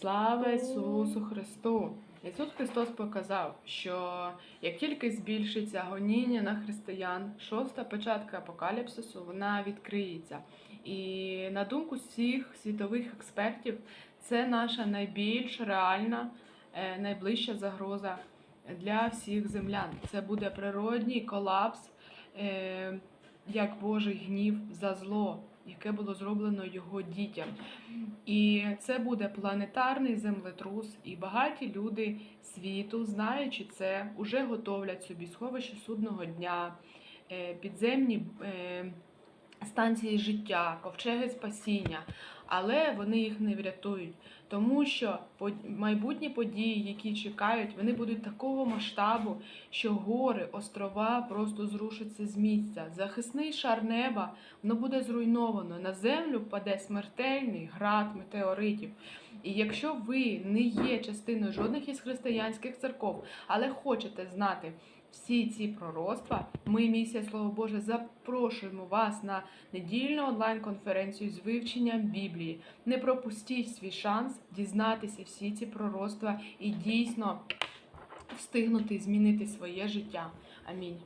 Слава Ісусу Христу! Ісус Христос показав, що як тільки збільшиться гоніння на християн, шоста печатка апокаліпсису вона відкриється. І на думку всіх світових експертів, це наша найбільш реальна, е, найближча загроза для всіх землян. Це буде природній колапс, е, як Божий гнів за зло, яке було зроблено його дітям. І це буде планетарний землетрус, і багаті люди світу, знаючи це, вже готовлять собі сховище судного дня, е, підземні е, станції життя, ковчеги спасіння, але вони їх не врятують, тому що майбутні події, які чекають, вони будуть такого масштабу, що гори, острова просто зрушаться з місця. Захисний шар неба воно буде зруйновано. На землю впаде смертельний град метеоритів. І якщо ви не є частиною жодних із християнських церков, але хочете знати всі ці пророцтва, ми, місія Слово Боже, запрошуємо вас на недільну онлайн-конференцію з вивченням Біблії. Не пропустіть свій шанс дізнатися всі ці пророцтва і дійсно встигнути змінити своє життя. Амінь.